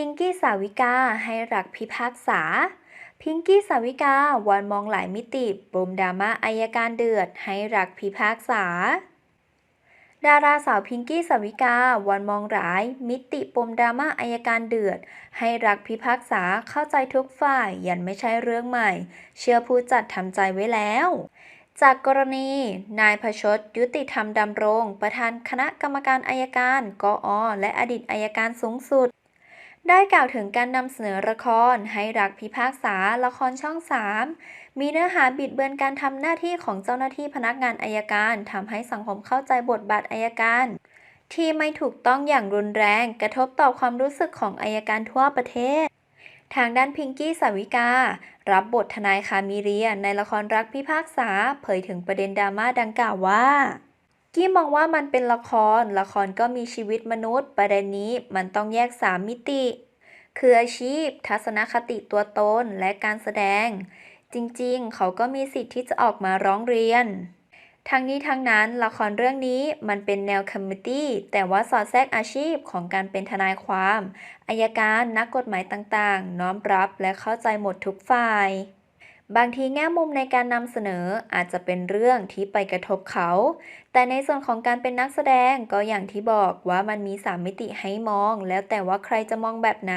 พิงกี้สาวิกาให้รักพิพากษา พิงกี้สาวิกาวันมองหลายมิติปมดราม่าอายการเดือด ให้รักพิพากษา ดาราสาวพิงกี้สาวิกาวันมองหลาย มิติปมดราม่าอายการเดือด ให้รักพิพากษาเข้าใจทุกฝ่ายยันไม่ใช่เรื่องใหม่ เชื่อผู้จัดทำใจไว้แล้วจากกรณี นายพชรยุติธรรมดำรง ประธานคณะกรรมการอายการกออและอดีตอายการสูงสุด ได้กล่าวถึงการนำเสนอละครให้รักพิพากษาละครช่อง 3 มีเนื้อหาบิดเบือนการทำหน้าที่ของเจ้าหน้าที่พนักงานอายการทำให้สังคมเข้าใจบทบาทอายการ ที่ไม่ถูกต้องอย่างรุนแรงกระทบต่อความรู้สึกของอายการทั่วประเทศ ทางด้านพิงกี้สาวิกา รับบททนายคามิเรียในละครรักพิพากษา เผยถึงประเด็นดราม่าดังกล่าวว่า กี้มองว่ามันเป็นละคร ละครก็มีชีวิตมนุษย์ ประเด็นนี้มันต้องแยกสามมิติ คืออาชีพ ทัศนคติตัวตน และการแสดง จริงๆ เขาก็มีสิทธิ์ที่จะออกมาร้องเรียน ทั้งนี้ทั้งนั้นละครเรื่องนี้มันเป็นแนวคอมเมดี้แต่ว่าสอดแทรกอาชีพของการเป็นทนายความอายการนักกฎหมายต่างๆ น้อมรับและเข้าใจหมดทุกฝ่าย บางทีแง่มุมในการนำเสนออาจจะเป็นเรื่องที่ไปกระทบเขา แต่ในส่วนของการเป็นนักแสดงก็อย่างที่บอกว่ามันมีสามมิติให้มอง แล้วแต่ว่าใครจะมองแบบไหน